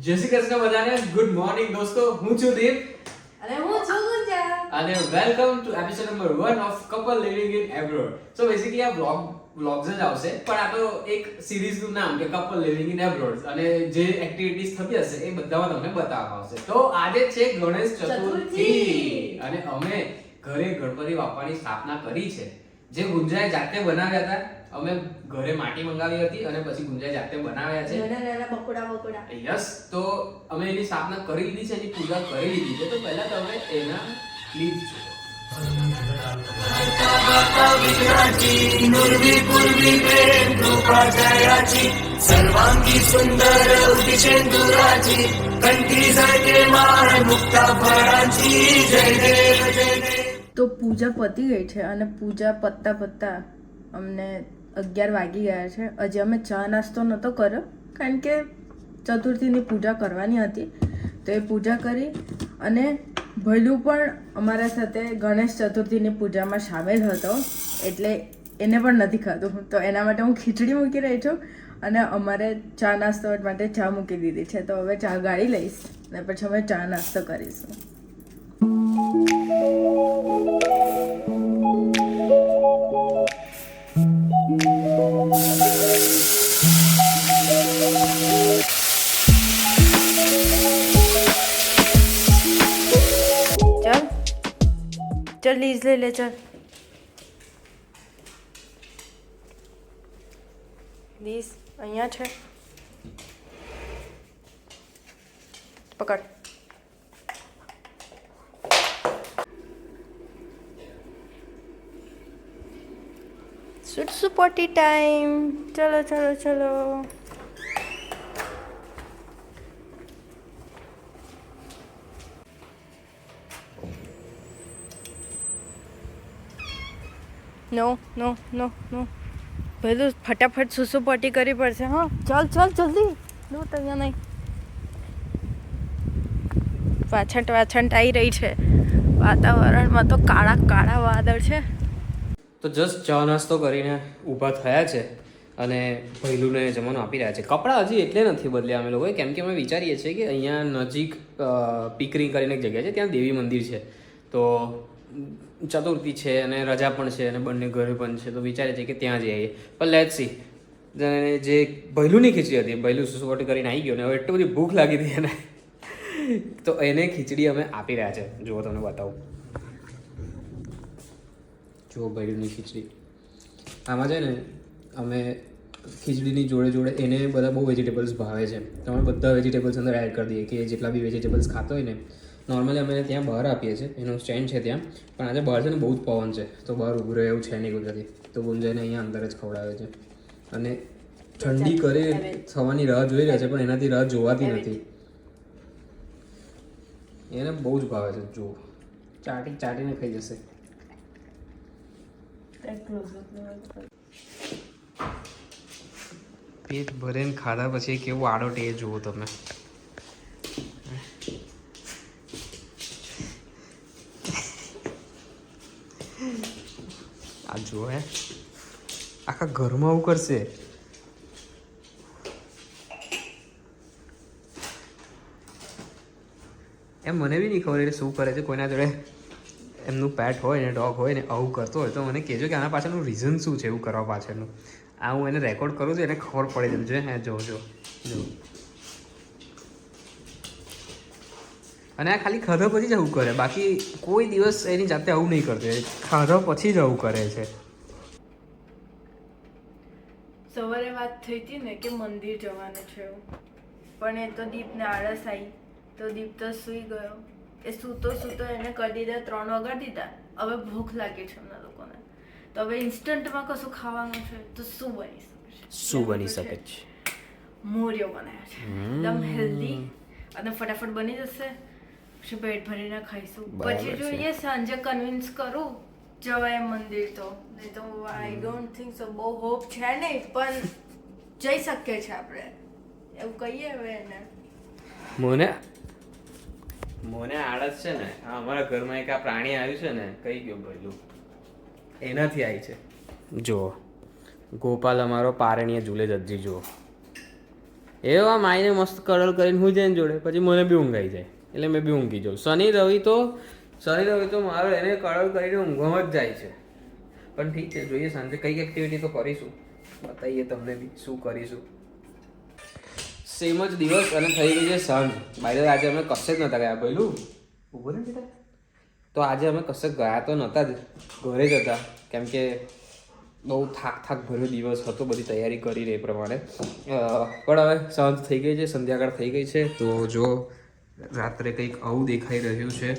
જય શ્રી કૃષ્ણ બધાને good morning દોસ્તો હું છું દીપ અને હું છું ગુંજા અને welcome to episode number 1 of couple living in abroad so basically આ બ્લોગ બ્લોગ્સ જ આવશે પણ આ તો એક સિરીઝનું નામ કે કપલ લિવિંગ ઇન એબ્રોડ અને જે એક્ટિવિટીઝ થતી હશે એ બધામાં તમને બતાવવામાં આવશે તો આજે છે ગણેશ ચતુર્થી ચતુર્થી. અને અમે ઘરે ગણપતિ બાપાની સ્થાપના કરી છે જે ગુંજાએ જાતે બનાવ્યા હતા અમે ઘરે માટી મંગાવી હતી અને પછી ગુંજા જાતે બનાવ્યા છે. યસ તો અમે એની સ્થાપના કરી લીધી છે એની પૂજા કરી લીધી છે. તો પહેલા તમે એના લીધ સર્વાંગી સુંદર સાથે માણ મુક્તા ભરાજી તો પૂજા પતી ગઈ છે અને પૂજા પત્તા પત્તા અમને અગિયાર વાગી ગયા છે. હજી અમે ચા નાસ્તો નહોતો કર્યો, કારણ કે ચતુર્થીની પૂજા કરવાની હતી. તો એ પૂજા કરી અને ભૈલું પણ અમારા સાથે ગણેશ ચતુર્થીની પૂજામાં સામેલ હતો, એટલે એને પણ નથી ખાધું. તો એના માટે હું ખીચડી મૂકી રહી છું અને અમારે ચા નાસ્તો માટે ચા મૂકી દીધી છે. તો હવે ચા ગાળી લઈશ અને પછી અમે ચા નાસ્તો કરીશું. ચાલ ચાલ લીઝ લઈ લે ચાલ લીઝ અહીંયા છે પકડ સુટસુ પોટી ટાઈમ ચલો ચલો ચલો નો નો નો નો પેલું ફટાફટ સુસુ પોટી કરવી પડશે, હા. ચાલ ચાલ, જલ્દી. નો અહીંયા નહીં. વાછંટ વાછંટ આવી રહી છે. વાતાવરણમાં તો કાળા કાળા વાદળ છે. તો જસ્ટ ચા નાસ્તો કરીને ઊભા થયા છે અને ભૈલુને જમવાનું આપી રહ્યા છે. કપડાં હજી એટલે નથી બદલ્યા અમે લોકોએ, કેમ કે અમે વિચારીએ છીએ કે અહીંયા નજીક પીકરી કરીને એક જગ્યા છે, ત્યાં દેવી મંદિર છે. તો ચતુર્થી છે અને રજા પણ છે અને બંને ઘરે પણ છે, તો વિચારીએ છીએ કે ત્યાં જઈએ. પણ લેટ સી જે ભૈલુની ખીચડી હતી, ભૈલું સુસવટ કરીને આવી ગયો ને, હવે એટલી બધી ભૂખ લાગી હતી એને. તો એને ખીચડી અમે આપી રહ્યા છે. જુઓ તમને બતાવું. જુઓ ભૈલુની ખીચડી. આમાં છે ને અમે ખીચડીની જોડે જોડે એને બધા બહુ વેજીટેબલ્સ ભાવે છે. તો અમે બધા વેજીટેબલ્સ અંદર એડ કરી દઈએ કે જેટલા બી વેજીટેબલ્સ ખાતો હોય ને નોર્મલી અમે ત્યાં બહાર આપીએ છીએ. એનું સ્ટેન્ડ છે ત્યાં. પણ આજે બહાર છે ને બહુ જ પવન છે. તો બહાર ઊભું રહે એવું છે નહીં ગુજરાતી. તો ગુંજાઈને અહીંયા અંદર જ ખવડાવે છે. અને ઠંડી કરે થવાની રાહ જોઈ રહ્યા છે પણ એનાથી રાહ જોવાતી નથી. એને બહુ જ ભાવે છે જો ચાટી ચાટીને ખાઈ જશે. પેટ ભરીને ખાધા પછી કેવો આડો એ જુઓ તમે. આ જુઓ હે. આખા ઘરમાં આવું કરશે. એમ મને બી નહીં ખબર એટલે શું કરે છે કોઈના જોડે. એમનું પેટ હોય ને ડોગ હોય ને આવું કરતો હોય તો મને કહેજો કે આના પાછળનું રીઝન શું છે એવું કરવા પાછળનું. આ હું એને રેકોર્ડ કરું છું, એને ખબર પડી છે હે, જો જો અને આ ખાલી ખાધા પછી જ આવું કરે. બાકી કોઈ દિવસ એની જાતે આવું નહીં કરતો. ખાધા પછી જ આવું કરે છે. સવારે વાત થઈ હતી ને કે મંદિર જવાનું છે પણ એ તો દીપને આળસ આવી તો દીપ તો સૂઈ ગયો. એ સૂતો સૂતો એને કરી દીધા ત્રણ વગર દીધા. હવે ભૂખ લાગી છે એમના લોકોને. તો હવે ઇન્સ્ટન્ટમાં કશું ખાવાનું છે તો શું બની શકે છે? શું બની શકે છે. મોરિયો બનાવ્યા છે. એકદમ હેલ્ધી અને ફટાફટ બની જશે. પછી પેટ ભરીને ખાઈશું. પછી જોઈએ સાંજે કન્વિન્સ કરું. જવાય મંદિર તો. નહીં તો આઈ ડોન્ટ થિંક સો બહુ હોપ છે નહીં પણ જઈ શકીએ છે આપણે. એવું કહીએ હવે એને. મને મને આળસ છે ને, આ અમારા ઘરમાં એક આ પ્રાણી આવ્યું છે ને કઈ ગયો બધું એનાથી આવી છે. જુઓ. ગોપાલ અમારો પારણીય ઝૂલે જજી જુઓ. એવા માઈને મસ્ત કડલ કરીને હું જઈને જોડે, પછી મને બી ઊંઘાઈ જાય. એટલે મેં બી ઊંઘી જાઉં. શનિ, રવિ તો, શનિ, રવિ તો મારો એને કડલ કરીને ઊંઘવામાં જ જાય છે. પણ ઠીક છે, જોઈએ, સાંજે કંઈક એક્ટિવિટી તો કરીશું. બતાવીએ તમને બી શું કરીશું. સેમ જ દિવસ અને થઈ ગઈ છે સાંજ. બાય આજે અમે કશે જ નહોતા ગયા પહેલું ઊભો ને બેટા? તો આજે અમે કશે ગયા તો નહોતા જ. ઘરે જ હતા. કેમ કે બહુ થાક થાક ભર્યો દિવસ હતો બધી તૈયારી કરી રહી એ પ્રમાણે. પણ હવે સાંજ થઈ ગઈ છે સંધ્યાકાળ થઈ ગઈ છે. તો જો રાત્રે કંઈક આવું દેખાઈ રહ્યું છે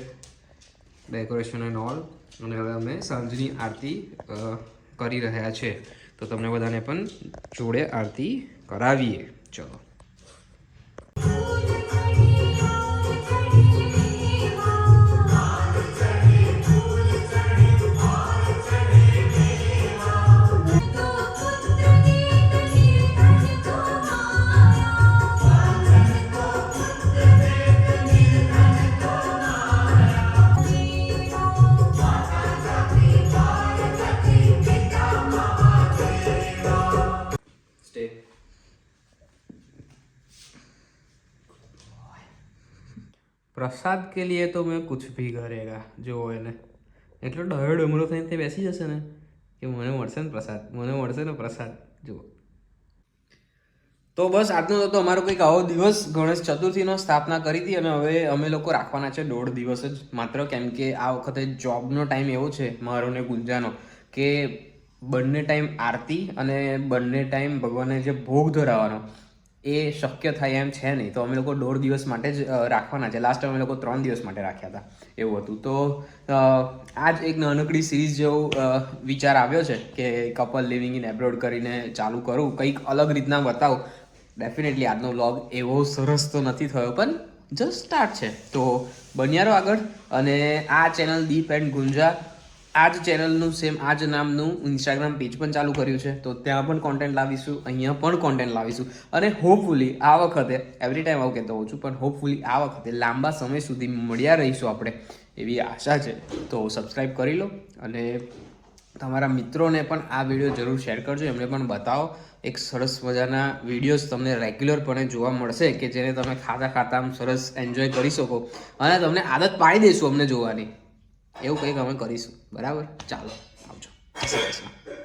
ડેકોરેશન એન્ડ ઓલ અને હવે અમે સાંજની આરતી કરી રહ્યા છે. તો તમને બધાને પણ જોડે આરતી કરાવીએ. ચલો. પ્રસાદ કે લીએ તો મેં કુછ ભી કરેગા જોવો એને એટલો ડહો ડમરો થઈને તે બેસી જશે ને, કે મને મળશે ને પ્રસાદ, મને મળશે ને પ્રસાદ, જુઓ. તો બસ આજનો તો અમારો કંઈક આવો દિવસ ગણેશ ચતુર્થીનો સ્થાપના કરી હતી અને હવે અમે લોકો રાખવાના છે દોઢ દિવસ જ માત્ર, કેમ કે આ વખતે જોબનો ટાઈમ એવો છે, મારો ને ગુંજાનો, કે બંને ટાઈમ આરતી અને બંને ટાઈમ ભગવાનને જે ભોગ ધરાવવાનો. એ શક્ય થાય એમ છે નહીં. તો અમે લોકો દોઢ દિવસ માટે જ રાખવાના છે. લાસ્ટ અમે લોકો ત્રણ દિવસ માટે રાખ્યા હતા. એવું હતું. તો આ જ એક નાનકડી સિરીઝ જેવો વિચાર આવ્યો છે કે કપલ લિવિંગ ઇન એબ્રોડ કરીને ચાલુ કરું. કંઈક અલગ રીતના બતાવું. ડેફિનેટલી આજનો વ્લોગ એવો સરસ તો નથી થયો, પણ જસ્ટ સ્ટાર્ટ છે. તો બન્યારો આગળ. અને આ ચેનલ દીપ એન્ડ ગુંજા આ જ ચેનલનું સેમ આ જ નામનું ઇન્સ્ટાગ્રામ પેજ પણ ચાલુ કર્યું છે. તો ત્યાં પણ કોન્ટેન્ટ લાવીશું, અહીંયા પણ કોન્ટેન્ટ લાવીશું. અને હોપફુલી આ વખતે એવરી ટાઈમ આવું કહેતો હોઉં છું, પણ હોપફુલી આ વખતે લાંબા સમય સુધી મળ્યા રહીશું આપણે, એવી આશા છે. તો સબસ્ક્રાઈબ કરી લો અને તમારા મિત્રોને પણ આ વીડિયો જરૂર શેર કરજો. એમને પણ બતાવો. એક સરસ મજાના વિડીયોઝ તમને રેગ્યુલરપણે જોવા મળશે કે જેને તમે ખાતા ખાતા સરસ એન્જોય કરી શકો. અને તમને આદત પાડી દઈશું અમને જોવાની. એવું કંઈક અમે કરીશું બરાબર ચાલો આવજો જય શ્રી કૃષ્ણ